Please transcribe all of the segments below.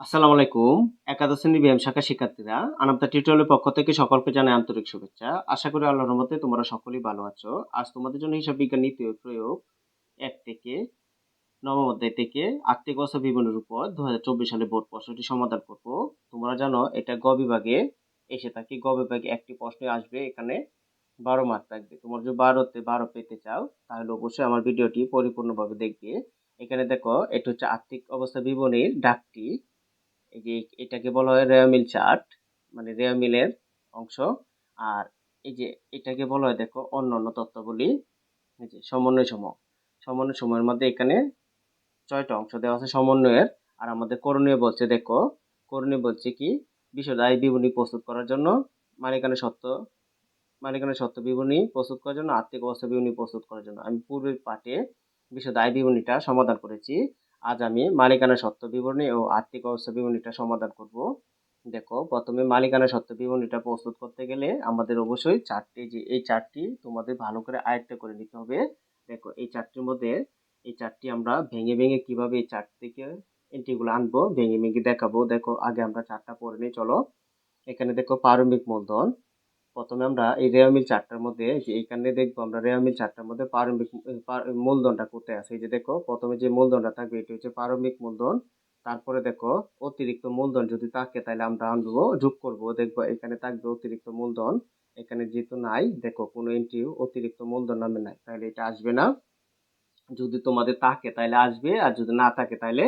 আসসালামু আলাইকুম। একাদশ শ্রেণি বিএম শাখা শিক্ষার্থীরা আনামতা টিউটোরিয়ালের পক্ষ থেকে সকলকে জানাই আন্তরিক শুভেচ্ছা। আশা করি আল্লাহর রহমতে তোমরা সকলেই ভালো আছো। আজ তোমাদের জন্য হিসাব বিজ্ঞান নীতি প্রয়োগ এক থেকে নবম অধ্যায় থেকে আর্থিক অবস্থা বিবরণের উপর দু হাজার চব্বিশ সালে বোর্ড প্রশ্নটি সমাধান করব। তোমরা জানো, এটা গ বিভাগে এসে থাকে। গ বিভাগে একটি প্রশ্ন আসবে, এখানে বারো মার্ক থাকবে। তোমার যদি বারোতে বারো পেতে চাও, তাহলে অবশ্যই আমার ভিডিওটি পরিপূর্ণভাবে দেখবে। এখানে দেখো, এটা হচ্ছে আর্থিক অবস্থা বিবরণীর ডাকটি। এটাকে বলা হয় রেয়া মিল চার্ট মানে রেয়া মিলের অংশ। আর এই যে এটাকে বলা হয়, দেখো, অন্য অন্য তত্ত্বগুলি এই যে সমন্বয় সম সমন্বয় সময়ের মধ্যে এখানে ছয়টা অংশ দেওয়া আছে সমন্বয়ের। আর আমাদের করণীয় বলছে, দেখো, করণীয় বলছে কি, বিশদ আয় বিবরণী প্রস্তুত করার জন্য, মালিকানা সত্য মালিকানা সত্য বিবরণী প্রস্তুত করার জন্য, আর্থিক অবস্থা বিবরণী প্রস্তুত করার জন্য। আমি পূর্বের পাঠে বিশদ আয় বিবরণীটা সমাধান করেছি। আজ আমি মালিকানা সত্ত্ব বিবরণী ও আর্থিক অবস্থা বিবরণীটা সমাধান করব। দেখো, প্রথমে মালিকানা সত্ত্ব বিবরণীটা প্রস্তুত করতে গেলে আমাদের অবশ্যই চারটি যে, এই চারটি তোমাদের ভালো করে আয়ত্ত করে নিতে হবে। দেখো, এই চারটির মধ্যে, এই চারটি আমরা ভেঙে ভেঙে কীভাবে এই চারটি থেকে এন্ট্রিগুলো আনব, ভেঙে ভেঙে দেখাবো। দেখো, আগে আমরা চারটা পড়ে নিই, চলো। এখানে দেখো, প্রারম্ভিক মূলধন। প্রথমে আমরা এই রেয়ামিল চারটার মধ্যে যে এখানে দেখব আমরা রেয়ামিল চারটার মধ্যে প্রারম্ভিক মূলধনটা কোথায় আছে। এই যে দেখো, প্রথমে যে মূলধনটা থাকবে, এটি হচ্ছে প্রারম্ভিক মূলধন। তারপরে দেখো, অতিরিক্ত মূলধন যদি থাকে, তাহলে আমরা আনব, যোগ করব। দেখব, এখানে থাকবে অতিরিক্ত মূলধন। এখানে যেহেতু নাই, দেখো, কোনো এন্ট্রি অতিরিক্ত মূলধন নামে নাই। তাহলে এটা আসবে না। যদি তোমাদের থাকে, তাহলে আসবে। আর যদি না থাকে, তাহলে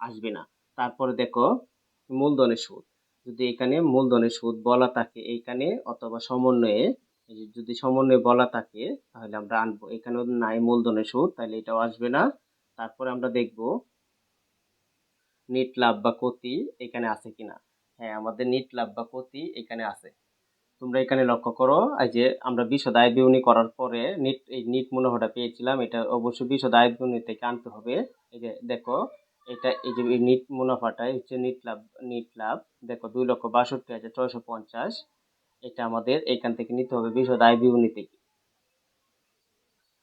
আসবে না। তারপরে দেখো, মূলধনের সুদ। যদি এখানে মূলধনের সুদ বলা থাকে এইখানে অথবা সমন্বয়ে যদি সমন্বয়ে বলা থাকে, তাহলে আমরা আনব। এখানেও নাই মূলধনের সুদ, তাহলে এটাও আসবে না। তারপরে আমরা দেখব নিট লাভ বা ক্ষতি এখানে আছে কিনা। হ্যাঁ আমাদের নিট লাভ বা ক্ষতি এখানে আছে। তোমরা এখানে লক্ষ্য করো, এই যে আমরা বিশদ আয় বিউনি করার পরে নিট, এই নিট মুনাফাটা পেয়েছিলাম, এটা অবশ্যই বিশদ আয় বিউনি থেকে আনতে হবে। এই যে দেখো এটা এই যে নিট মুনাফাটা হচ্ছে নিট লাভ নিট লাভ। দেখো দুই লক্ষ বাষট্টি হাজার ছয়শো পঞ্চাশ। এটা আমাদের এখান থেকে নিতে হবে বিশদ আয় বিবরণী থেকে।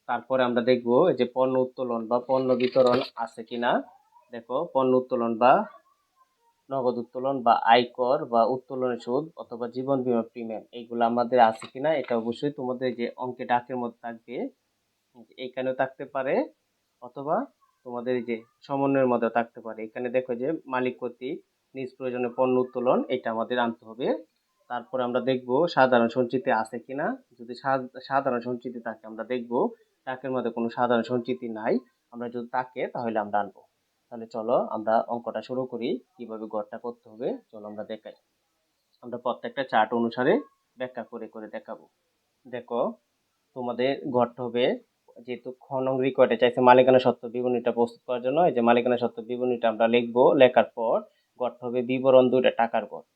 তারপরে আমরা দেখব যে পণ্য উত্তোলন বা পণ্য বিতরণ আছে কিনা। দেখো পণ্য উত্তোলন বা নগদ উত্তোলন বা আয়কর বা উত্তোলনের সুদ অথবা জীবন বীমা প্রিমিয়াম, এইগুলো আমাদের আছে কিনা এটা অবশ্যই তোমাদের যে অঙ্কে ডাকের মধ্যে থাকবে। এখানেও থাকতে পারে অথবা তোমাদের যে সমন্বয়ের মধ্যে থাকতে পারে। এখানে দেখো যে মালিক কর্তৃক নিজ প্রয়োজনে পণ্য উত্তোলন, এটা আমাদের আনতে হবে। তারপর আমরা দেখব সাধারণ সঞ্চিতি আছে কিনা। যদি সাধারণ সঞ্চিতি থাকে, আমরা দেখব ডাকের মধ্যে কোনো সাধারণ সঞ্চিতি নাই। আমরা যদি থাকে তাহলে আমরা আনব। তাহলে চলো আমরা অঙ্কটা শুরু করি, কীভাবে গড়টা করতে হবে। চলো আমরা দেখাই। আমরা প্রত্যেকটা চার্ট অনুসারে ব্যাখ্যা করে করে দেখাবো। দেখো, তোমাদের গড়টা হবে যেহেতু খনং রিকোয়ার্ডে চাইছে মালিকানা সত্ত্ব বিবরণীটা প্রস্তুত করার জন্য, এই যে মালিকানা সত্ত্ব বিবরণীটা আমরা লিখব, লেখার পর গড়টা হবে বিবরণ দুইটা টাকার গড়।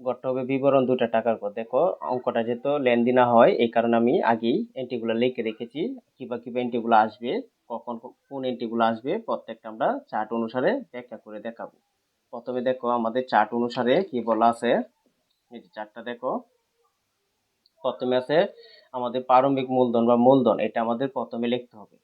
গড়টা হবে বিবরণ দুটা টাকার পর দেখো, অঙ্কটা যেহেতু লেনদি না হয়, এই কারণে আমি আগেই এন্ট্রিগুলো লিখে রেখেছি, কিবা কিবা এন্ট্রিগুলো আসবে, কখন কোন এন্ট্রিগুলো আসবে, প্রত্যেকটা আমরা চার্ট অনুসারে ব্যাখ্যা করে দেখাবো। প্রথমে দেখো আমাদের চার্ট অনুসারে কি বলা আছে, এই যে চার্টটা দেখো। প্রথমে আছে আমাদের প্রারম্ভিক মূলধন বা মূলধন, এটা আমাদের প্রথমে লিখতে হবে।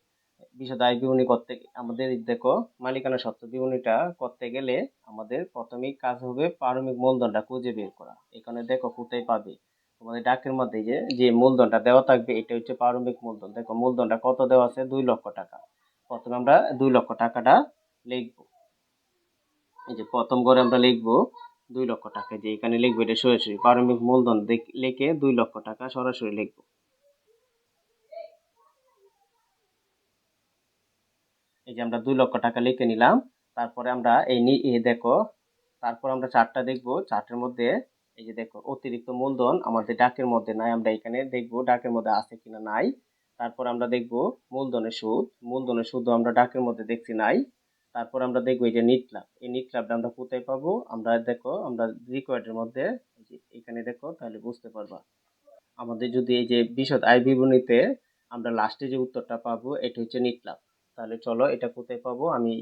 বিশদ আয় বিবরণী করতে আমাদের দেখো, মালিকানা সত্ত্ব বিবরণীটা করতে গেলে আমাদের প্রথমেই কাজ হবে প্রারম্ভিক মূলধনটা খুঁজে বের করা। এখানে দেখো কোথায় পাবে? তোমাদের ডাকের মধ্যে যে যে মূলধনটা দেওয়া থাকবে, এটা হচ্ছে প্রারম্ভিক মূলধন। দেখো মূলধনটা কত দেওয়া আছে? দুই লক্ষ টাকা। প্রথমে আমরা দুই লক্ষ টাকাটা লিখব। এই যে প্রথম ঘরে আমরা লিখব দুই লক্ষ টাকা। যে এখানে লিখব, এটা সরাসরি প্রারম্ভিক মূলধন লিখে দুই লক্ষ টাকা সরাসরি লিখব। এই যে আমরা দুই লক্ষ টাকা লিখে নিলাম, তারপরে আমরা এই দেখো, তারপর আমরা চারটা দেখব, চারটের মধ্যে এই যে দেখো, অতিরিক্ত মূলধন আমাদের ডাকের মধ্যে নাই, আমরা এখানে দেখব ডাকের মধ্যে আছে কিনা নাই। তারপর আমরা দেখব মূলধনের সুদ, মূলধনের সুদও আমরা ডাকের মধ্যে দেখছি নাই। তারপর আমরা দেখব এই যে নিট লাভ এই নিট আমরা কোথায় পাবো? আমরা দেখো, আমরা রিকোয়ার্ডের মধ্যে এখানে দেখো, তাহলে বুঝতে পারবা। আমাদের যদি এই যে বিশদ আয় বিবরণীতে আমরা লাস্টে যে উত্তরটা পাবো, এটা হচ্ছে নিট লাভ তাহলে চলো এটা কোথায় পাবো? আমি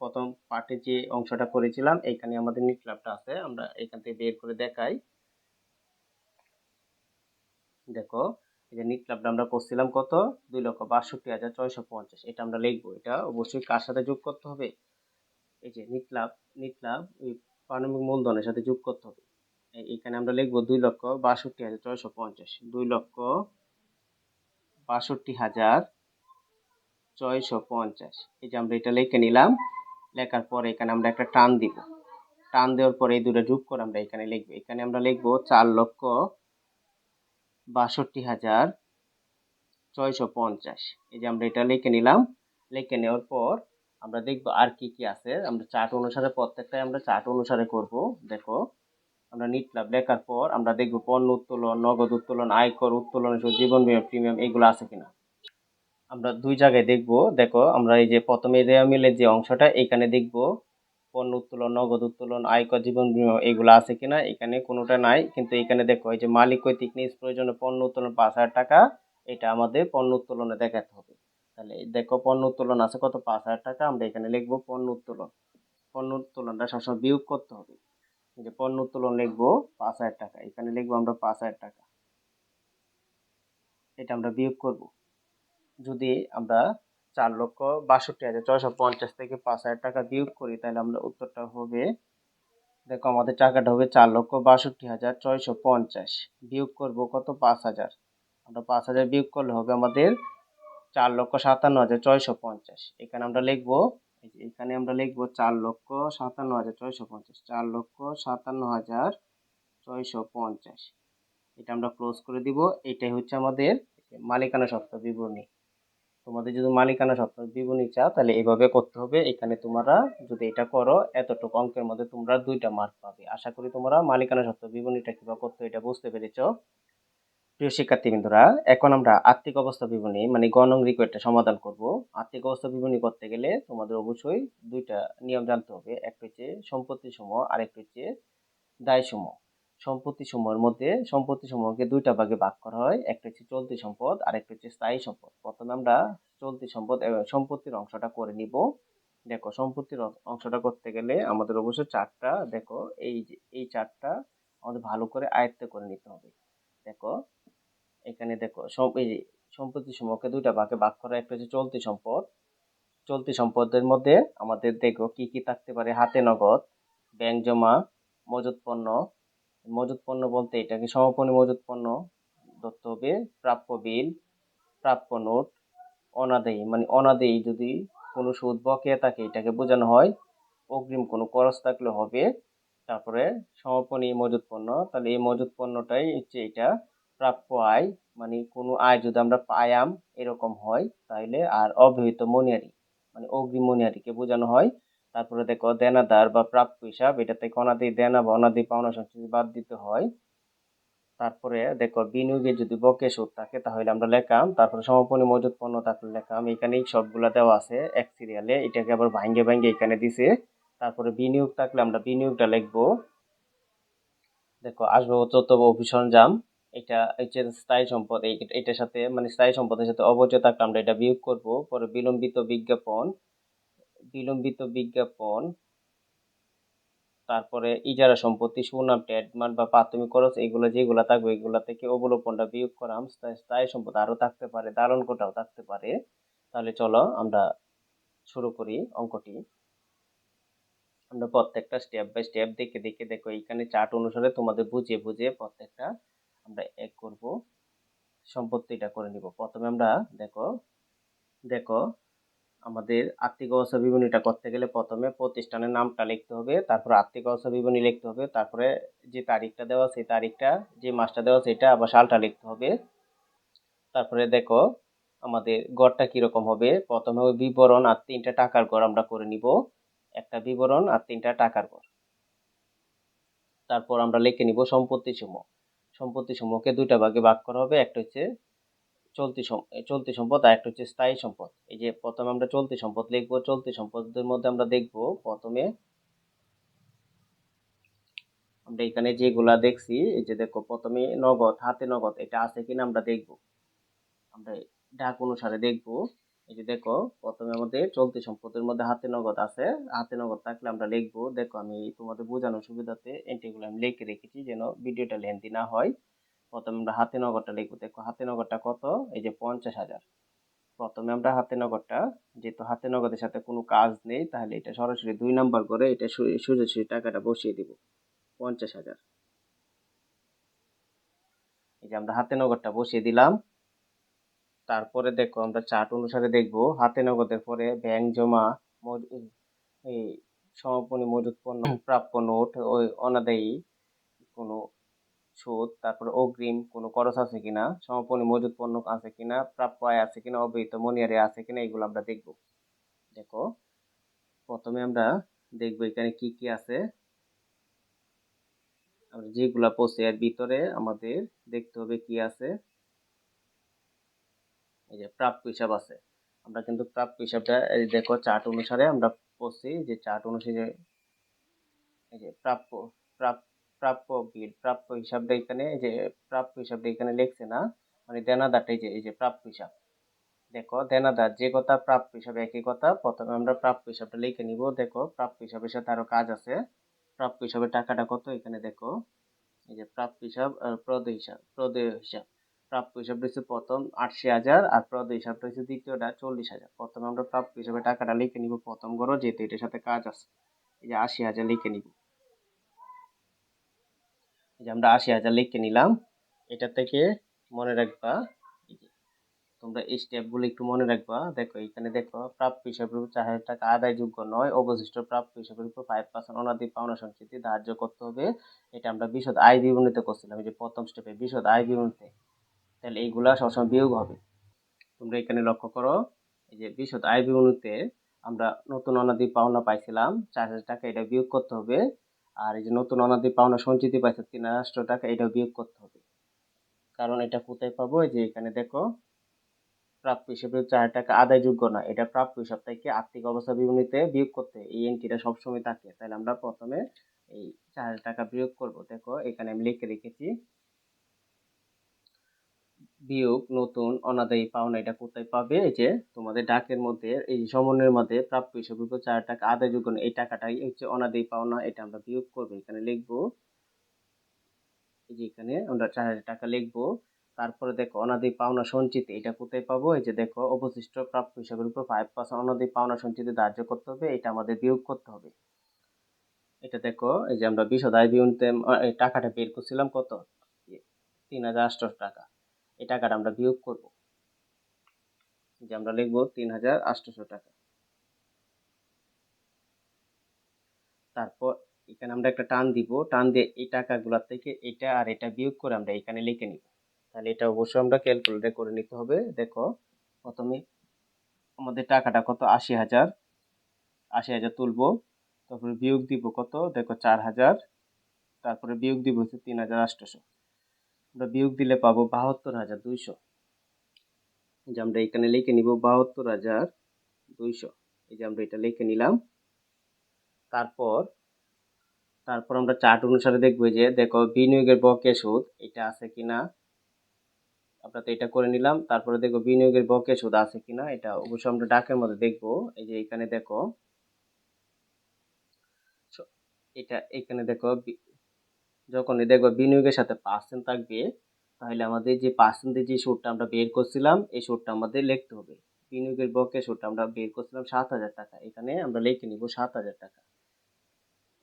প্রথম পার্টে যে অংশটা করেছিলাম এইখানে আমাদের নিট ক্লাবটা আছে, আমরা এখান থেকে বের করে দেখাই। দেখো, এই যে নিট ক্লাবটা আমরা করছিলাম কত? দুই লক্ষ বাষট্টি হাজার ছয়শো পঞ্চাশ। এটা আমরা লিখব। এটা অবশ্যই কার সাথে যোগ করতে হবে? এই যে নিটলাভ নিটলাভ ওই পারমাণবিক মূলধনের সাথে যোগ করতে হবে। এখানে আমরা লিখব দুই লক্ষ বাষট্টি হাজার ছয়শো পঞ্চাশ। দুই লক্ষ বাষট্টি হাজার ছয়শো পঞ্চাশ। এই যে আমরা এটা লিখে নিলাম, লেখার পরে এখানে আমরা একটা টান দিব। টান দেওয়ার পরে এই দুটো যোগ করে আমরা এখানে লিখব। এখানে আমরা লিখব চার লক্ষ বাষট্টি হাজার ছয়শো পঞ্চাশ। এই যে আমরা এটা লিখে নিলাম। লিখে নেওয়ার পর আমরা দেখব আর কি কি আছে। আমরা চার্ট অনুসারে, প্রত্যেকটাই আমরা চার্ট অনুসারে করব। দেখো, আমরা নিট লাভ লেখার পর আমরা দেখব পণ্য উত্তোলন, নগদ উত্তোলন, আয়কর উত্তোলন জীবন বীমা প্রিমিয়াম এগুলো আছে কিনা। আমরা দুই জায়গায় দেখব। দেখো, আমরা এই যে প্রথমে রেয়া মিলের যে অংশটা, এখানে দেখব পণ্য উত্তোলন, নগদ উত্তোলন, আয়কর, জীবন বীমা এগুলো আছে কিনা, এখানে কোনোটা নাই। কিন্তু এখানে দেখো, এই যে মালিক কর্তৃক নিজ প্রয়োজনে পণ্য উত্তোলন পাঁচ হাজার টাকা, এটা আমাদের পণ্য উত্তোলনে দেখাতে হবে। তাহলে দেখো, পণ্য উত্তোলন আছে কত? পাঁচ হাজার টাকা, আমরা এখানে লিখব পণ্য উত্তোলন। পণ্য উত্তোলনটা সবসময় বিয়োগ করতে হবে। যে পণ্য উত্তোলন লিখব পাঁচ হাজার টাকা, এখানে লিখব আমরা পাঁচ হাজার টাকা। এটা আমরা বিয়োগ করব। যদি আমরা চার লক্ষ বাষট্টি হাজার ছয়শো পঞ্চাশ থেকে পাঁচ হাজার টাকা বিয়োগ করি, তাহলে আমরা উত্তরটা হবে, দেখো আমাদের টাকাটা হবে চার লক্ষ বাষট্টি হাজার ছয়শো পঞ্চাশ। বিয়োগ করব কত? পাঁচ হাজার। আমরা পাঁচ হাজার বিয়োগ করলে হবে আমাদের চার লক্ষ সাতান্ন হাজার ছয়শো পঞ্চাশ। এখানে আমরা লিখব এখানে আমরা লিখব চার লক্ষ সাতান্ন হাজার ছয়শো পঞ্চাশ। চার লক্ষ সাতান্ন হাজার ছয়শো পঞ্চাশ। এটা আমরা ক্লোজ করে দিব। এটাই হচ্ছে আমাদের মালিকানা সত্ত্ব বিবরণী। তোমাদের যদি মালিকানা সত্ত্ব বিবরণী চাও, তাহলে এইভাবে করতে হবে। এখানে তোমরা যদি এটা করো, এতটুকু অঙ্কের মধ্যে তোমরা দুইটা মার্ক পাবে। আশা করি তোমরা মালিকানা সত্ত্ব বিবরণীটা কীভাবে করতে এটা বুঝতে পেরেছ। প্রিয় শিক্ষার্থীবৃন্দরা, এখন আমরা আর্থিক অবস্থা বিবরণী মানে গণং রিকোয়েডটা সমাধান করব। আর্থিক অবস্থা বিবরণী করতে গেলে তোমাদের অবশ্যই দুইটা নিয়ম জানতে হবে। একটা হচ্ছে সম্পত্তি সমূহ আর একটা হচ্ছে দায় সমূহ। সম্পত্তি সমূহের মধ্যে সম্পত্তি সমূহকে দুইটা ভাগে ভাগ করা হয়। একটা হচ্ছে চলতি সম্পদ আর একটা হচ্ছে স্থায়ী সম্পদ। প্রথমে আমরা চলতি সম্পদ সম্পত্তির অংশটা করে নিব। দেখো, সম্পত্তির অংশটা করতে গেলে আমাদের অবশ্যই চারটা, দেখো, এই এই চারটা আমাদের ভালো করে আয়ত্ত করে নিতে হবে। দেখো, এখানে দেখো এই সম্পত্তি সমূহকে দুইটা ভাগে ভাগ করা একটা হচ্ছে চলতি সম্পদ। চলতি সম্পদের মধ্যে আমাদের দেখো কি কি থাকতে পারে? হাতে নগদ, ব্যাংক জমা, মজুত পণ্য মজুত পণ্য বলতে এটাকে সমাপনী মজুত পণ্য ধরতে হবে প্রাপ্য বিল, প্রাপ্য নোট, অনাদায়ী মানে অনাদায়ী যদি কোনো সুদ বকেয়া থাকে, এটাকে বোঝানো হয় অগ্রিম কোনো খরচ থাকলে হবে। তারপরে সমাপনী মজুত পণ্য তাহলে এই মজুত পণ্যটাই হচ্ছে এটা প্রাপ্য আয় মানে কোনো আয় যদি আমরা পায়াম এরকম হয়, তাহলে আর অব্যবহৃত মনিয়ারি মানে অগ্রিম মনিয়ারিকে বোঝানো হয়। তারপরে দেখো দেনাদার বা প্রাপ্য হিসাব এটা থেকে অনাদি দেনা বা অনাদি পাওনা সংস্কৃতি বাদ দিতে হয়। তারপরে দেখো বিনিয়োগে যদি বকে সুদ থাকে, তাহলে আমরা লেখাম, তারপরে সমাপনী মজুদ পণ্য থাকলে লেখাম। এখানেই সবগুলা দেওয়া আছে এক সিরিয়ালে এটাকে আবার ভাঙ্গে ভাঙ্গে এখানে দিছে। তারপরে বিনিয়োগ থাকলে আমরা বিনিয়োগটা লিখব। দেখো আসবাবপত্র বা অভিসরঞ্জাম এটা হচ্ছে স্থায়ী সম্পদ এটার সাথে মানে স্থায়ী সম্পদের সাথে অবচয় থাকলে আমরা এটা বিয়োগ করব। পরে বিলম্বিত বিজ্ঞাপন বিলম্বিত বিজ্ঞাপন, তারপরে ইজারা সম্পত্তি, সুনাম, ট্রেডমার্ক বা প্রাথমিক খরচ, এগুলো যেগুলো থাকবে, এগুলো থেকে অবলোপনটা বিয়োগ স্থায়ী- স্থায়ী সম্পদ আরও থাকতে পারে দারণ কোটাও থাকতে পারে। তাহলে চলো আমরা শুরু করি অঙ্কটি। আমরা প্রত্যেকটা স্টেপ বাই স্টেপ দেখে দেখে দেখো, এইখানে চার্ট অনুসারে তোমাদের বুঝিয়ে বুঝিয়ে প্রত্যেকটা আমরা এক করব। সম্পত্তিটা করে নিব। প্রথমে আমরা দেখো দেখো আমাদের আর্থিক অবস্থা বিবরণীটা করতে গেলে প্রথমে প্রতিষ্ঠানের নামটা লিখতে হবে, তারপর আর্থিক অবস্থা বিবরণী লিখতে হবে, তারপরে যে তারিখটা দেওয়া সেই তারিখটা, যে মাসটা দেওয়া সেটা আবার সালটা লিখতে হবে। তারপরে দেখো আমাদের গড়টা কীরকম হবে, প্রথমে ওই বিবরণ আর তিনটা টাকার গড় আমরা করে নিব। একটা বিবরণ আর তিনটা টাকার গড়। তারপর আমরা লিখে নিব সম্পত্তি সমূহ। সম্পত্তি সমূহকে দুইটা ভাগে ভাগ করা হবে, একটা হচ্ছে চলতি চলতি সম্পদ আর একটা হচ্ছে স্থায়ী সম্পদ। এই যে প্রথমে আমরা চলতি সম্পদ লিখব, চলতি সম্পদের মধ্যে আমরা দেখব প্রথমে আমরা এখানে যেগুলা দেখছি, এই যে দেখো প্রথমে নগদ, হাতে নগদ, এটা আছে কিনা আমরা দেখব। আমরা ডাক অনুসারে দেখব। এই যে দেখো প্রথমে আমাদের চলতি সম্পদের মধ্যে হাতে নগদ আছে, হাতে নগদ থাকলে আমরা লিখব, দেখো আমি তোমাদের বোঝানোর সুবিধাতে এন্ট্রিগুলো আমি লিখে রেখেছি যেন ভিডিওটা লেন্থি না হয়। প্রথমে আমরা হাতে নগদটা লিখব। দেখো হাতে নগদটা কত? এই যে পঞ্চাশ হাজার। প্রথমে আমরা হাতে নগদটা যেহেতু হাতে নগদের সাথে কোনো কাজ নেই, তাহলে এটা সরাসরি দুই নাম্বার করে এটা সোজাসুজি টাকাটা বসিয়ে দিব। পঞ্চাশ হাজার। এই যে আমরা হাতে নগদটা বসিয়ে দিলাম। তারপরে দেখো, আমরা চার্ট অনুসারে দেখব হাতে নগদের পরে ব্যাংক জমা এই সমাপনী মজুত পণ্য প্রাপ্য নোট ওই অনাদায়ী কোনো সুদ, তারপরে অগ্রিম কোনো খরচ আছে কিনা সমাপনী মজুদ পণ্য আছে কিনা, প্রাপ্য আয় আছে কিনা, অব্যয়িত মনিয়ারে আছে কিনা, এগুলো আমরা দেখব। দেখো, প্রথমে আমরা দেখব এখানে কি কি আছে। আমরা যেগুলা পড়ছি, এর ভিতরে আমাদের দেখতে হবে কি আছে। এই যে প্রাপ্য হিসাব আছে। আমরা কিন্তু প্রাপ্য হিসাবটা, এই দেখো, চার্ট অনুসারে আমরা পড়ছি যে চার্ট অনুসারে এই যে প্রাপ্য প্রাপ্য প্রাপ্য বিল, প্রাপ্য হিসাবটা এখানে যে প্রাপ্য হিসাবটা এখানে লিখছে না মানে দেনাদারটা, এই যে এই যে প্রাপ্য হিসাব। দেখো, দেনাদার যে কথা প্রাপ্য হিসাবে একই কথা, প্রথমে আমরা প্রাপ্য হিসাবটা লিখে নিব। দেখো, প্রাপ্য হিসাবের সাথে আরও কাজ আছে। প্রাপ্য হিসাবে টাকাটা কত এখানে দেখো? এই যে প্রাপ্য হিসাব আর প্রদেয় হিসাব প্রদেয় হিসাব। প্রাপ্য হিসাব হচ্ছে প্রথম আটশি হাজার আর প্রদেয় হিসাবটা হচ্ছে দ্বিতীয়টা চল্লিশ হাজার। প্রথমে আমরা প্রাপ্য হিসাবে টাকাটা লিখে নিব প্রথম করো যেহেতু এটার সাথে কাজ আছে। এই যে আশি হাজার লিখে নিব। যে আমরা আশি হাজার লিখে নিলাম, এটা থেকে মনে রাখবা তোমরা এই স্টেপগুলো একটু মনে রাখবা। দেখো, এখানে দেখো, প্রাপ্য উপর চার হাজার টাকা আদায়যোগ্য নয়, অবশিষ্ট প্রাপ্য হিসাবের উপর ফাইভ পার্সেন্ট অনাদি পাওনা সংস্কৃতি ধার্য করতে হবে। এটা আমরা বিশদ আয় বিবরণীতে করছিলাম যে প্রথম স্টেপে বিশদ আয় বিবরণীতে। তাহলে এইগুলা সবসময় বিয়োগ হবে। তোমরা এখানে লক্ষ্য করো, এই যে বিশদ আয় বিবরণীতে আমরা নতুন অনাদি পাওনা পাইছিলাম, চার হাজার টাকা এটা বিয়োগ করতে হবে। আর এই যে নতুন অনাদি পাওনা সঞ্চিতি পাইছে তিন রাষ্ট্র টাকা, এটাও বিয়োগ করতে হবে। কারণ এটা কোথায় পাবো? যে এখানে দেখো, প্রাপ্য হিসেবে চার টাকা আদায়যোগ্য না, এটা প্রাপ্য হিসাব। থেকে আর্থিক অবস্থা বিবরণীতে বিয়োগ করতে এই এন্ট্রিটা সবসময় থাকে। তাহলে আমরা প্রথমে এই চার হাজার টাকা বিয়োগ করব। দেখো, এখানে আমি লিখে রেখেছি বিয়োগ নতুন অনাদায়ী পাওনা এটা কোথায় পাবে? এই যে তোমাদের ডাকের মধ্যে, এই সমন্বয়ের মধ্যে প্রাপ্য হিসেবে চার টাকা আদায়যোগ্য না এই টাকাটাই হচ্ছে অনাদায়ী পাওনা, এটা আমরা বিয়োগ করব। এখানে লিখব, এই যে এখানে আমরা চার হাজার টাকা লিখব। তারপরে দেখো অনাদি পাওনা সঞ্চিত এটা কোথায় পাবো? এই যে দেখো, অবশিষ্ট প্রাপ্য হিসাবের উপর ফাইভ পার্সেন্ট অনাদি পাওনা সঞ্চিত ধার্য করতে হবে, এটা আমাদের বিয়োগ করতে হবে। এটা দেখো, এই যে আমরা বিশদ আয় এই টাকাটা বের করছিলাম কত? তিন হাজার আটশো টাকা। এই টাকাটা আমরা বিয়োগ করব। যে আমরা লিখব তিন হাজার আটশোশো টাকা। তারপর এখানে আমরা একটা টান দিব। টান দিয়ে এই টাকাগুলোর থেকে এটা আর এটা বিয়োগ করে আমরা এখানে লিখে নিব। তাহলে এটা অবশ্যই আমরা ক্যালকুলেটর করে নিতে হবে। দেখো, প্রথমে আমাদের টাকাটা কত? আশি হাজার আশি হাজার তুলবো, তারপরে বিয়োগ দিব কত? দেখো চার হাজার তারপরে বিয়োগ দিব হচ্ছে তিন হাজার আটশোশো। আমরা বিয়োগ দিলে পাবো বাহাত্তর হাজার দুইশো। যে আমরা এখানে লিখে নিব বাহাত্তর হাজার দুইশো। এই যে আমরা এটা লিখে নিলাম। তারপর তারপর আমরা চার্ট অনুসারে দেখব যে, দেখো বিনিয়োগের বকেয়া সুদ এটা আছে কিনা? আমরা তো এটা করে নিলাম। তারপরে দেখো বিনিয়োগের বকেয়া সুদ আছে কিনা? এটা অবশ্যই আমরা ডাকের মধ্যে দেখব। এই যে এখানে দেখো এটা এখানে দেখো যখন দেখব বিনিয়োগের সাথে পার্সেন্ট থাকবে, তাহলে আমাদের যে পার্সেন্টের যে সুদটা আমরা বের করছিলাম, এই সুদটা আমাদের লিখতে হবে। বিনিয়োগের বকেয়া সুদটা আমরা বের করছিলাম সাত হাজার টাকা। এখানে আমরা লিখে নিব সাত হাজার টাকা।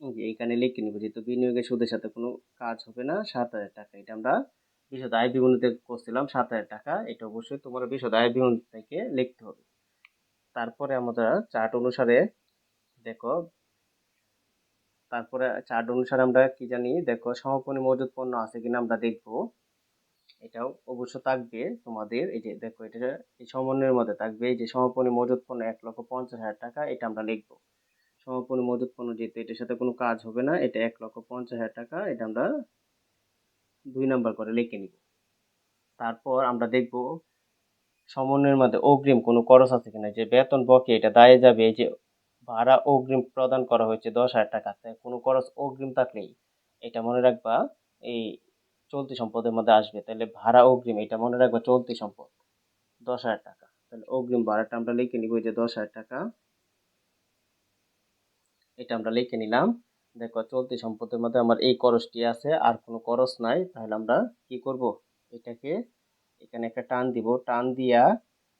যে এখানে লিখে নিব, যেহেতু বিনিয়োগের সুদের সাথে কোনো কাজ হবে না, সাত হাজার টাকা। এটা আমরা বিশদ আয় বিবরণীতে করছিলাম সাত হাজার টাকা। এটা অবশ্যই তোমার বিশদ আয় বিবরণী থেকে লিখতে হবে। তারপরে আমরা চার্ট অনুসারে দেখো তারপরে চার্ট অনুসারে আমরা কি জানি, দেখো সমাপনী মজুদ পণ্য আছে কিনা আমরা দেখব। এটাও অবশ্য থাকবে তোমাদের, এই যে দেখো এটা এই সমন্বয়ের মধ্যে থাকবে, এই যে সমাপনী মজুদ পণ্য এক লক্ষ পঞ্চাশ হাজার টাকা, এটা আমরা লিখব। সমাপনী মজুদ পণ্য যেহেতু এটার সাথে কোনো কাজ হবে না, এটা এক লক্ষ পঞ্চাশ হাজার টাকা, এটা আমরা দুই নাম্বার করে লিখে নিব। তারপর আমরা দেখব সমন্বয়ের মধ্যে অগ্রিম কোনো খরচ আছে কিনা, যে বেতন বকে এটা দায়ে যাবে, এই যে ভাড়া অগ্রিম প্রদান করা হয়েছে দশ হাজার টাকা। তাই কোনো খরচ অগ্রিম থাকলেই এটা মনে রাখবা, এই চলতি সম্পদের মধ্যে আসবে। তাহলে ভাড়া অগ্রিম, এটা মনে রাখবা চলতি সম্পদ। দশ হাজার টাকা। তাহলে অগ্রিম ভাড়াটা আমরা লিখে নিব যে দশ হাজার টাকা। এটা আমরা লিখে নিলাম। দেখো, চলতি সম্পদের মধ্যে আমার এই খরচটি আছে, আর কোনো খরচ নাই। তাহলে আমরা কি করব? এটাকে এখানে একটা টান দিব। টান দিয়া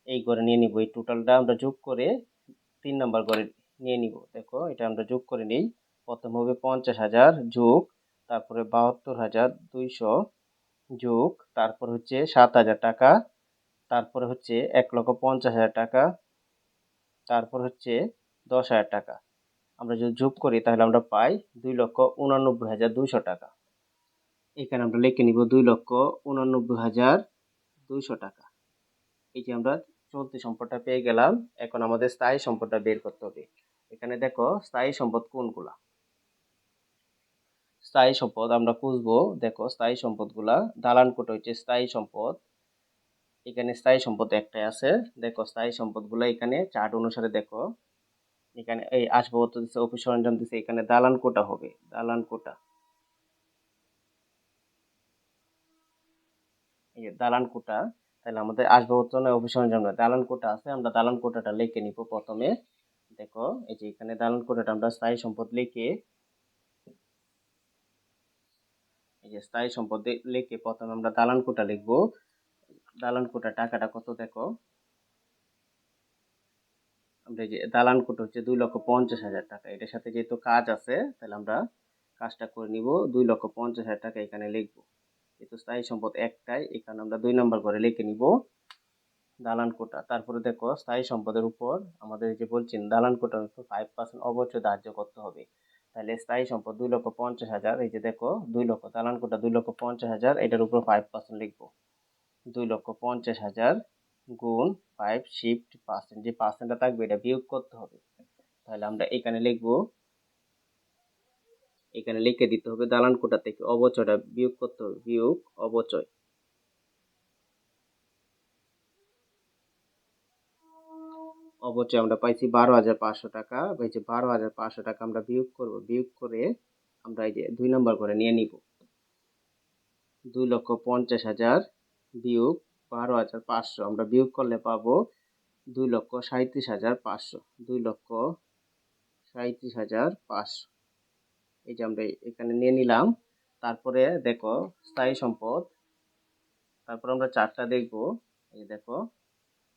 এই করে নিয়ে নিব। এই টোটালটা আমরা যোগ করে তিন নম্বর করে নিয়ে নিব। দেখো, এটা আমরা যোগ করে নিই। প্রথম হবে পঞ্চাশ হাজার যোগ, তারপরে বাহাত্তর হাজার দুইশো যোগ, তারপর হচ্ছে সাত হাজার টাকা, তারপরে হচ্ছে এক লক্ষ পঞ্চাশ হাজার টাকা, তারপর হচ্ছে দশ হাজার টাকা। আমরা যদি যোগ করি, তাহলে আমরা পাই দুই লক্ষ উনানব্বই হাজার দুইশো টাকা। এখানে আমরা লিখে নিব দুই লক্ষ উনানব্বই হাজার দুইশো টাকা। এই যে আমরা চলতি সম্পদটা পেয়ে গেলাম, এখন আমাদের স্থায়ী সম্পদটা বের করতে হবে। এখানে দেখো স্থায়ী সম্পদ কোনগুলা? স্থায়ী সম্পদ আমরা খুঁজবো, দেখো স্থায়ী সম্পদগুলা, দালান কোটা হচ্ছে স্থায়ী সম্পদ। এখানে স্থায়ী সম্পদ একটাই আছে, দেখো স্থায়ী সম্পদগুলো এখানে চার্ট অনুসারে দেখো। এখানে এই আসবাবপত্র দিচ্ছে অফিস সরঞ্জাম দিচ্ছে এখানে দালান কোটা হবে, দালান কোটা এই দালান কোটা তাহলে আমাদের আসবাবপত্র নয়, অফিস সরঞ্জাম নয়, দালান কোটা আছে, আমরা দালান কোটাটা লিখে নিব প্রথমে। দেখো, এই যে এখানে দালান কোটাটা আমরা স্থায়ী সম্পদ লিখে, এই যে স্থায়ী সম্পদ লিখে প্রথমে আমরা দালান কোটা লিখব। দালান কোটা টাকাটা কত দেখো? আমরা যে দালান কোটা হচ্ছে দুই লক্ষ পঞ্চাশ হাজার টাকা। এটার সাথে যেহেতু কাজ আছে, তাহলে আমরা কাজটা করে নিব। দুই লক্ষ পঞ্চাশ হাজার টাকা এখানে লিখব। যেহেতু স্থায়ী সম্পদ একটাই এখানে আমরা দুই নম্বর করে লিখে নিব। দালান কোটা। তারপরে দেখো, স্থায়ী সম্পদের উপর আমাদের যে বলছেন, দালান কোটার উপর ফাইভ পার্সেন্ট অবশ্যই ধার্য করতে হবে। তাহলে স্থায়ী সম্পদ দুই লক্ষ পঞ্চাশ হাজার, এই যে দেখো, দুই লক্ষ, দালান কোটা দুই লক্ষ পঞ্চাশ হাজার, এটার উপর ফাইভ পার্সেন্ট লিখব। দুই লক্ষ পঞ্চাশ হাজার গুণ ফাইভ শিফট পার্সেন্ট যে পার্সেন্টটা থাকবে, এটা বিয়োগ করতে হবে। তাহলে আমরা এখানে লিখব, এখানে লিখে দিতে হবে, দালান কোটা থেকে অবচয়টা বিয়োগ করতে হবে, বিয়োগ অবচয়। অবচয় আমরা পাইছি বারো হাজার পাঁচশো টাকা। পাইছি বারো হাজার পাঁচশো টাকা আমরা বিয়োগ করব। বিয়োগ করে আমরা এই যে দুই নম্বর করে নিয়ে নিব। দুই লক্ষ পঞ্চাশ হাজার বিয়োগ বারো হাজার পাঁচশো। আমরা বিয়োগ করলে পাবো দুই লক্ষ সাঁত্রিশ হাজার পাঁচশো। দুই লক্ষ সাঁত্রিশ হাজার পাঁচশো। এই যে আমরা এখানে নিয়ে নিলাম। তারপরে দেখো স্থায়ী সম্পদ। তারপর আমরা চারটা দেখব। এই দেখো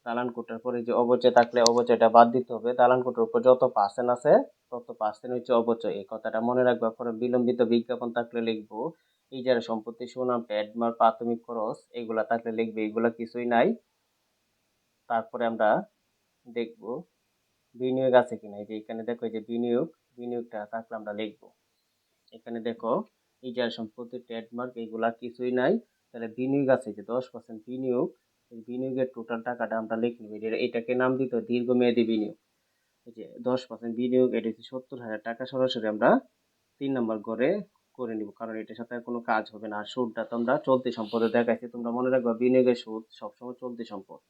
দালান কোটার পরে যে অবচয় থাকলে অবচয়টা বাদ দিতে হবে। দালান কোটার উপর যত পার্সেন্ট আছে, তত পার্সেন্ট হচ্ছে অবচয়। এই কথাটা মনে রাখবা পরে বিলম্বিত বিজ্ঞাপন থাকলে লিখব। ইজারা সম্পত্তি, সুনাম ট্রেডমার্ক প্রাথমিক খরচ, এগুলা থাকলে লিখবে, এগুলা কিছুই নাই। তারপরে আমরা দেখব বিনিয়োগ আছে কিনা। এই যে এখানে দেখো যে বিনিয়োগ, বিনিয়োগটা থাকলে আমরা লিখব। এখানে দেখো, ইজারা সম্পত্তি ট্রেডমার্ক এগুলা কিছুই নাই। তাহলে বিনিয়োগ আছে যে দশ পার্সেন্ট বিনিয়োগ এই বিনিয়োগের টোটাল টাকাটা আমরা লিখে নেব। এটাকে নাম দিত দীর্ঘমেয়াদী বিনিয়োগ। এই যে দশ পার্সেন্ট বিনিয়োগ, এটা হচ্ছে সত্তর হাজার টাকা সরাসরি আমরা তিন নম্বর করে করে নিব। কারণ এটার সাথে কোনো কাজ হবে না। আর সুদটা তোমরা চলতি সম্পদে দেখাইছে। তোমরা মনে রাখবা, বিনিয়োগের সুদ সবসময় চলতি সম্পদ।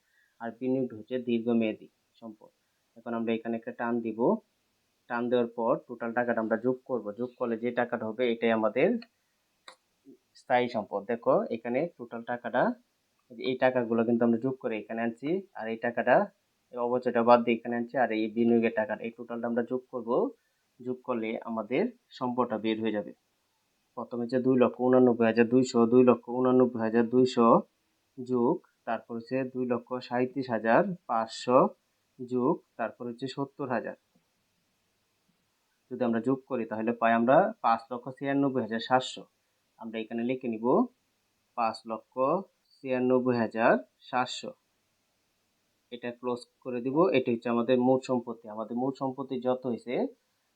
আর বিনিয়োগ হচ্ছে দীর্ঘমেয়াদী সম্পদ। এখন আমরা এখানে একটা টান দিব। টান দেওয়ার পর টোটাল টাকাটা আমরা যোগ করব। যোগ করলে যে টাকাটা হবে, এটাই আমাদের স্থায়ী সম্পদ। দেখো, এখানে টোটাল টাকাটা এই টাকাগুলো কিন্তু আমরা যোগ করে এখানে আনছি, আর এই টাকাটা অবচয়টা বাদ দিয়ে এখানে আনছি, আর এই বিনিয়োগের টাকাটা এই টোটালটা আমরা যোগ করব। যোগ করলে আমাদের সম্পদটা বের হয়ে যাবে। প্রথমে হচ্ছে দুই লক্ষ উনানব্বই হাজার দুইশো, দুই লক্ষ উনানব্বই হাজার দুইশো যোগ, তারপর হচ্ছে দুই লক্ষ সাঁত্রিশ হাজার পাঁচশো যোগ, তারপর হচ্ছে সত্তর হাজার। যদি আমরা যোগ করি তাহলে পাই আমরা পাঁচ লক্ষ ছিয়ানব্বই হাজার সাতশো। আমরা এখানে লিখে নিব পাঁচ লক্ষ ছিয়ানব্বই হাজার সাতশো। এটা ক্লোজ করে দিব। এটা হচ্ছে আমাদের মূল সম্পত্তি। আমাদের মূল সম্পত্তি যত হয়েছে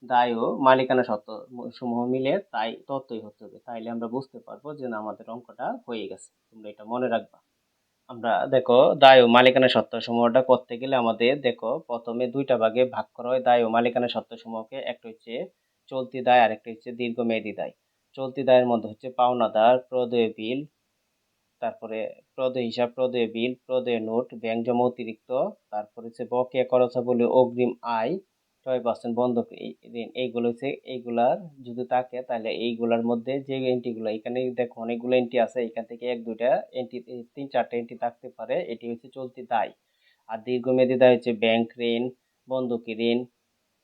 দায় ও মালিকানা সত্ত্ব সমূহ মিলে তাই ততই হতে হবে। তাইলে আমরা বুঝতে পারব যে না, আমাদের অঙ্কটা হয়ে গেছে। তোমরা এটা মনে রাখবা। আমরা দেখো, দায় ও মালিকানা সত্ত্ব সমূহটা করতে গেলে আমাদের দেখো, প্রথমে দুইটা ভাগে ভাগ করা হয়। দায় ও মালিকানা সত্ত্ব সমূহকে একটা হচ্ছে চলতি দায় আর একটা হচ্ছে দীর্ঘমেয়াদী দায়। চলতি দায়ের মধ্যে হচ্ছে পাওনাদার, প্রদয় বিল তারপরে প্রদয় হিসাব, প্রদয় বিল, প্রদয় নোট, ব্যাংক জমা অতিরিক্ত, তারপরে হচ্ছে বকেয়া খরচা বলে অগ্রিম আয়, ছয় পার্সেন্ট বন্ধক। ঋণ এইগুলো হচ্ছে, এইগুলার যদি থাকে তাহলে এইগুলার মধ্যে যে এন্ট্রিগুলো এখানে দেখো অনেকগুলো এন্ট্রি আছে, এখান থেকে এক, দুইটা এন্ট্রি তিন, চারটে এন্ট্রি থাকতে পারে, এটি হচ্ছে চলতি দায়। আর দীর্ঘমেয়াদী দায় হচ্ছে ব্যাংক ঋণ, বন্ধকি ঋণ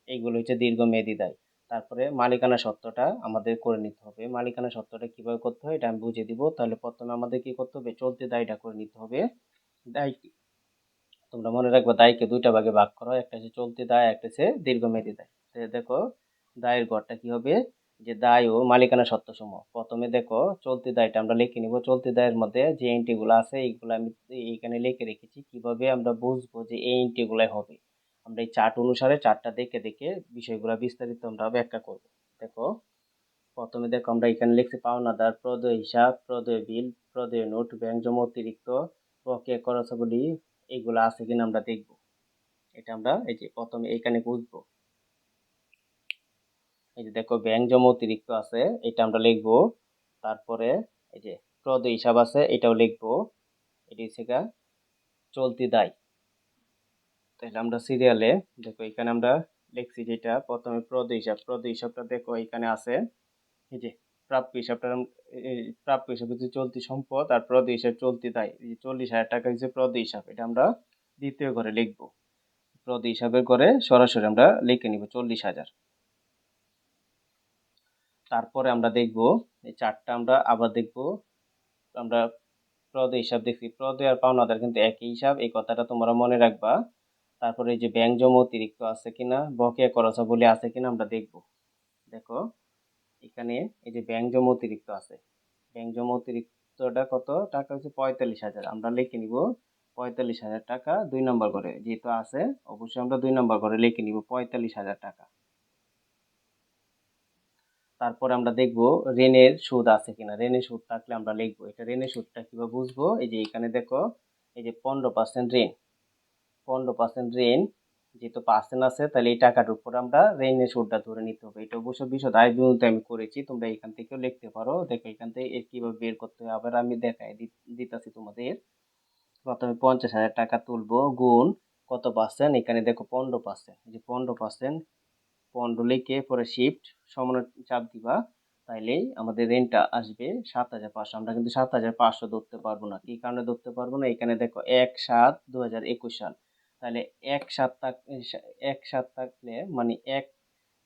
এইগুলো হচ্ছে দীর্ঘমেয়াদী দায়। তারপরে মালিকানা সত্ত্বটা আমাদের করে নিতে হবে। মালিকানা সত্ত্বটা কীভাবে করতে হয় এটা আমি বুঝিয়ে দিব। তাহলে প্রথমে আমাদের কি করতে হবে? চলতি দায়টা করে নিতে হবে। দায় তোমরা মনে রাখবে দায়কে দুইটা ভাগে ভাগ করো একটা হচ্ছে চলতি দায়, একটা হচ্ছে দীর্ঘমেয়াদী দায়। দেখো, দায়ের গড়টা কি হবে? যে দায় ও মালিকানা সত্ত্বসমূহ প্রথমে দেখো, চলতি দায়টা আমরা লিখে নিব। চলতি দায়ের মধ্যে যে এন্ট্রিগুলো আছে, এইগুলো আমি এইখানে লিখে রেখেছি। কীভাবে আমরা বুঝব যে এই এন্ট্রিগুলাই হবে? আমরা এই চার্ট অনুসারে চার্টটা দেখে দেখে বিষয়গুলো বিস্তারিত আমরা ব্যাখ্যা করব। দেখো, প্রথমে দেখো আমরা এখানে লিখছি পাওনাদার প্রদয় হিসাব, প্রদয় বিল, প্রদয় নোট, ব্যাংক জমা অতিরিক্ত বকেয়া খরচাগুলি এগুলো আছে কিনা আমরা দেখব। এটা আমরা এই যে প্রথমে এইখানে বুঝব। এই যে দেখো ব্যাংক জমা অতিরিক্ত আছে, এটা আমরা লিখব। তারপরে এই যে প্রদয় হিসাব আছে, এটাও লিখব। এটি হচ্ছে চলতি দায়। তাহলে আমরা সিরিয়ালে দেখো, এখানে আমরা লিখছি যেটা, প্রথমে প্রদ হিসাব। প্রদ হিসাবটা দেখো, এখানে আছে, এই যে প্রাপ্য হিসাবটা প্রাপ্য হিসাব হচ্ছে চলতি সম্পদ, আর প্রদ হিসাব চলতি দায়। এই যে চল্লিশ হাজার টাকা হচ্ছে প্রদ হিসাব, এটা আমরা দ্বিতীয় ঘরে লিখব। প্রদ হিসাবের ঘরে সরাসরি আমরা লিখে নিব চল্লিশ হাজার। তারপরে আমরা দেখব, এই চারটা আমরা আবার দেখব। আমরা প্রদ হিসাব দেখছি প্রদ আর পাওনাদার কিন্তু একই হিসাব, এই কথাটা তোমরা মনে রাখবা। তারপরে এই যে ব্যাংক জমা অতিরিক্ত আছে কিনা, বকেয়া খরচা বলে আছে কিনা আমরা দেখব। দেখো, এখানে এই যে ব্যাংক জমা অতিরিক্ত আছে। ব্যাংক জমা অতিরিক্তটা কত? টাকা হচ্ছে পঁয়তাল্লিশ হাজার। আমরা লিখে নিব পঁয়তাল্লিশ হাজার টাকা দুই নম্বর করে যেহেতু আছে, অবশ্যই আমরা দুই নম্বর করে লিখে নিব পঁয়তাল্লিশ হাজার টাকা। তারপরে আমরা দেখব ঋণের সুদ আছে কিনা। ঋণের সুদ থাকলে আমরা লিখব। এটা ঋণের সুদটা কীভাবে বুঝব? এই যে এখানে দেখো, এই যে পনেরো পার্সেন্ট ঋণ। পনেরো পার্সেন্ট রেন যেহেতু পার্সেন্ট আছে, তাহলে এই টাকাটার উপর আমরা রেনের সুদটা ধরে নিতে হবে। এটা অবশ্য বিশদ আয় বিমূর্তে আমি করেছি, তোমরা এখান থেকেও লিখতে পারো। দেখো, এখান থেকে এর কীভাবে বের করতে হবে আবার আমি দেখাই দিতেছি তোমাদের। প্রথমে পঞ্চাশ হাজার টাকা তুলবো, গুণ কত পার্সেন্ট এখানে দেখো পনেরো পার্সেন্ট যে পনেরো পার্সেন্ট পনেরো লিখে পরে শিফট সমান চাপ দিবা তাইলেই আমাদের ঋণটা আসবে সাত হাজার পাঁচশো। আমরা কিন্তু সাত হাজার পাঁচশো ধরতে পারব না, কি কারণে ধরতে পারব না? এখানে দেখো এক সাত দু হাজার একুশ সাল। তাহলে এক সাত থাক এক সাত থাকলে মানে এক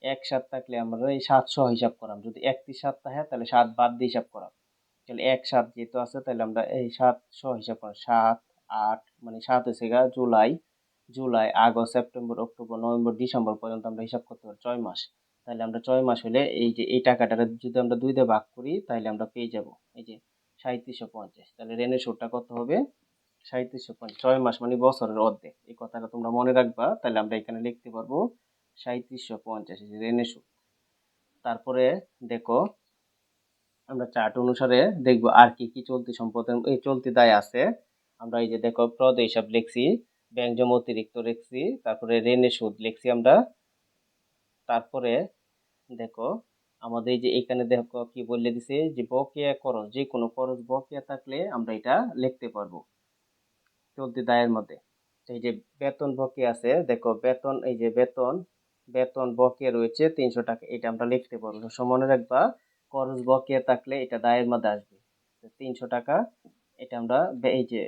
এক সাত থাকলে আমরা এই সাতশো হিসাব করাম। যদি একত্রিশ সাত থাকে, তাহলে সাত বাদ দিয়ে হিসাব করাম। তাহলে এক সাত যেহেতু আছে, তাহলে আমরা এই সাতশো হিসাব করাম। সাত, আট মানে সাত হচ্ছে গা July. July, August, September, October, November, December পর্যন্ত আমরা হিসাব করতে পারি, ছয় মাস। তাহলে আমরা ছয় মাস হলে এই যে, এই টাকাটা যদি আমরা দুই দিয়ে ভাগ করি, তাহলে আমরা পেয়ে যাব। এই যে সাঁত্রিশশো পঞ্চাশ। তাহলে রেনের সুরটা কত হবে? সাঁত্রিশশো ছয় মাস মানে বছরের অর্ধেক। এই কথাটা তোমরা মনে রাখবা, তাহলে আমরা এখানে লিখতে পারব সাঁত্রিশশো পঞ্চাশ রেনের সুর তারপরে দেখো, আমরা চার্ট অনুসারে দেখব আর কি কি চলতি সম্পদের, এই চলতি দায় আছে। আমরা এই যে দেখো, প্রদ হিসাব লিখছি ব্যাংক অতিরিক্ত লিখছি, তারপরে ঋণের সুদ লিখছি আমরা। তারপরে দেখো, আমাদের যে এখানে দেখো কি বলে দিছে, যে বকেয়া খরচ, যে কোনো খরচ বকেয়া থাকলে আমরা এটা লিখতে পারব। চলতি দায়ের মধ্যে এই যে বেতন বকেয়া আছে, দেখো বেতন, এই যে বেতন বেতন বকেয়া রয়েছে তিনশো টাকা। এটা আমরা লিখতে পারব। মনে রাখবা, খরচ বকেয়া থাকলে এটা দায়ের মধ্যে আসবে। তিনশো টাকা, এটা আমরা এই যে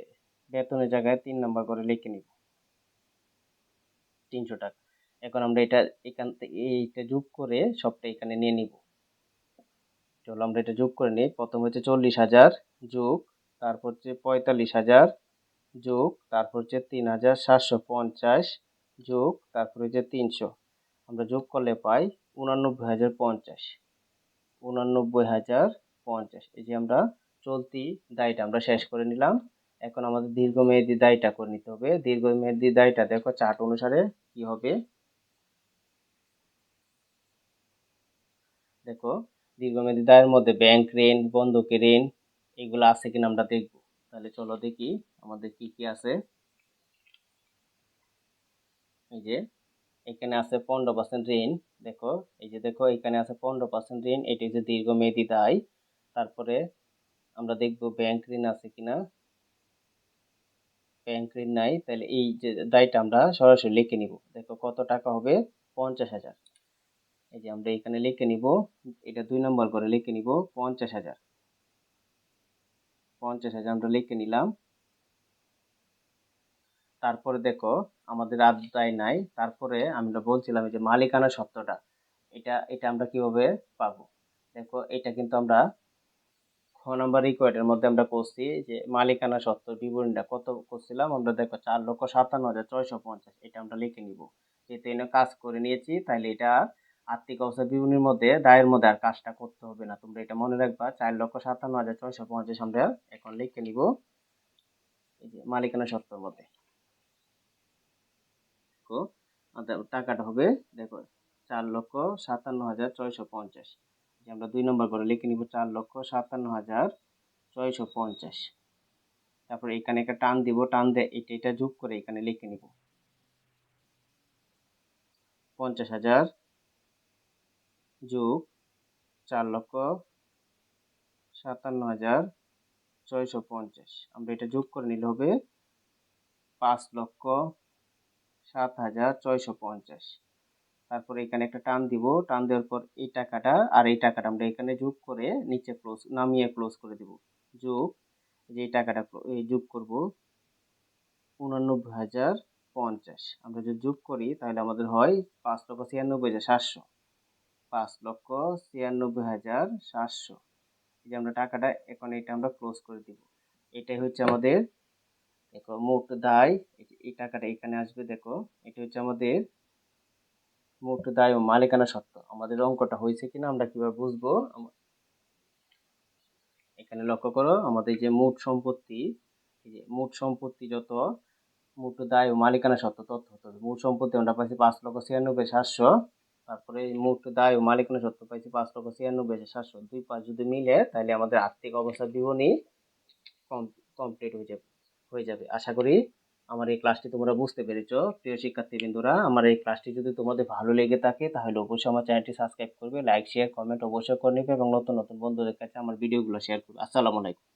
বেতনের জায়গায় তিন নম্বর করে লিখে নিব। তিনশো টাকা। এখন আমরা এটা এখান থেকে এইটা যোগ করে সবটা এখানে নিয়ে নিব। চলো আমরা এটা যোগ করে নিই। প্রথম হচ্ছে চল্লিশ হাজার যোগ, তারপর হচ্ছে পঁয়তাল্লিশ হাজার যোগ, তারপর হচ্ছে তিন হাজার সাতশো পঞ্চাশ যোগ, তারপর হচ্ছে তিনশো। আমরা যোগ করলে পাই উনানব্বই হাজার পঞ্চাশ। উনানব্বই হাজার পঞ্চাশ। এই যে আমরা চলতি দায়টা আমরা শেষ করে নিলাম। এখন আমাদের দীর্ঘমেয়াদী দায়টা করে নিতে হবে। দীর্ঘমেয়াদী দায়টা দেখো চার্ট অনুসারে কি হবে? দেখো, দীর্ঘমেয়াদী দায়ের মধ্যে ব্যাংক ঋণ বন্ধকি ঋণ, এগুলো আছে কিনা আমরা দেখব। তাহলে চলো দেখি আমাদের কি কি আছে। এই যে, এখানে আছে পনেরো পার্সেন্ট ঋণ, দেখো, এই যে দেখো, এখানে আছে পনেরো পার্সেন্ট ঋণ, এটি হচ্ছে দীর্ঘমেয়াদী দায়। তারপরে আমরা দেখব ব্যাংক ঋণ আছে কিনা। ব্যাংক ঋণ নাই, তাহলে এই যে দায়টা আমরা সরাসরি লিখে নিব। দেখো কত টাকা হবে? পঞ্চাশ হাজার। এই যে আমরা এখানে লিখে নিব, এটা দুই নম্বর করে লিখে নিব, পঞ্চাশ হাজার। পঞ্চাশ হাজার আমরা লিখে নিলাম। তারপরে দেখো, আমাদের আদায় নাই। তারপরে আমরা বলছিলাম যে মালিকানা সত্ত্বটা এটা এটা আমরা কীভাবে পাবো? দেখো, এটা কিন্তু আমরা খ নাম্বার রিকোয়ার্ডের মধ্যে আমরা করছি যে মালিকানা সত্ত্ব বিবরণীটা কত করছিলাম? আমরা দেখো চার লক্ষ সাতান্ন হাজার ছয়শো পঞ্চাশ, এটা আমরা লিখে নিব। যেহেতু এনে কাজ করে নিয়েছি তাহলে এটা আর্থিক অবস্থা বিবরণীর মধ্যে, দায়ের মধ্যে আর কাজটা করতে হবে না। তোমরা এটা মনে রাখবা, চার লক্ষ সাতান্ন হাজার ছয়শো পঞ্চাশ আমরা এখন লিখে নিব। এই যে মালিকানা সত্ত্বের মধ্যে। টাকাটা হবে, দেখো, চার লক্ষ সাতান্ন হাজার ছয়শো পঞ্চাশ। যে আমরা দুই নম্বর করে লিখে নিব, চার লক্ষ সাতান্ন হাজার ছয়শো পঞ্চাশ। তারপরে এখানে একটা টান দিব, টান দিয়ে এটা এটা যোগ করে এখানে লিখে নিব। পঞ্চাশ হাজার যোগ চার লক্ষ সাতান্ন হাজার ছয়শো পঞ্চাশ। আমরা এটা যোগ করে নিলে হবে পাঁচ লক্ষ সাত হাজার ছয়শো পঞ্চাশ। তারপরে এখানে একটা টান দিব। টান দেওয়ার পর এই টাকাটা আর এই টাকাটা আমরা এখানে যোগ করে নিচে ক্লোজ নামিয়ে ক্লোজ করে দিব। যোগ যে টাকাটা যোগ করব উনানব্বই হাজার পঞ্চাশ। আমরা যদি যোগ করি তাহলে আমাদের হয় পাঁচ লক্ষ ছিয়ানব্বই হাজার সাতশো। পাঁচ লক্ষ ছিয়ানব্বই হাজার সাতশো। এই যে আমরা টাকাটা, এখন এটা আমরা ক্লোজ করে দিব। এটাই হচ্ছে আমাদের, দেখো, মোট দায়। এই টাকাটা এখানে আসবে, দেখো, এটা হচ্ছে আমাদের মোট দায় ও মালিকানা সত্ত্ব। আমাদের অঙ্কটা হয়েছে কিনা আমরা কীভাবে বুঝব? এখানে লক্ষ্য করো, আমাদের যে মোট সম্পত্তি, এই যে মোট সম্পত্তি যত, মোট দায় ও মালিকানা সত্ত্ব তথ্য মোট সম্পত্তি আমরা পাইছি পাঁচ লক্ষ ছিয়ানব্বই সাতশো। তারপরে এই মোট দায় ও মালিকানা সত্ত্ব পাইছি পাঁচ লক্ষ ছিয়ানব্বই হাজার সাতশো দুই পাঁচ যদি মিলে, তাহলে আমাদের আর্থিক অবস্থা বিবরণী কমপ্লিট হয়ে যাবে হয়ে যাবে। আশা করি আমার এই ক্লাসটি তোমরা বুঝতে পেরেছ। প্রিয় শিক্ষার্থীবৃন্দরা, আমার এই ক্লাসটি যদি তোমাদের ভালো লেগে থাকে, তাহলে অবশ্যই আমার চ্যানেলটি সাবস্ক্রাইব করবে লাইক শেয়ার কমেন্ট অবশ্যই করে নেবে এবং নতুন নতুন বন্ধুদের কাছে আমার ভিডিওগুলো শেয়ার করবে। আসসালামু আলাইকুম।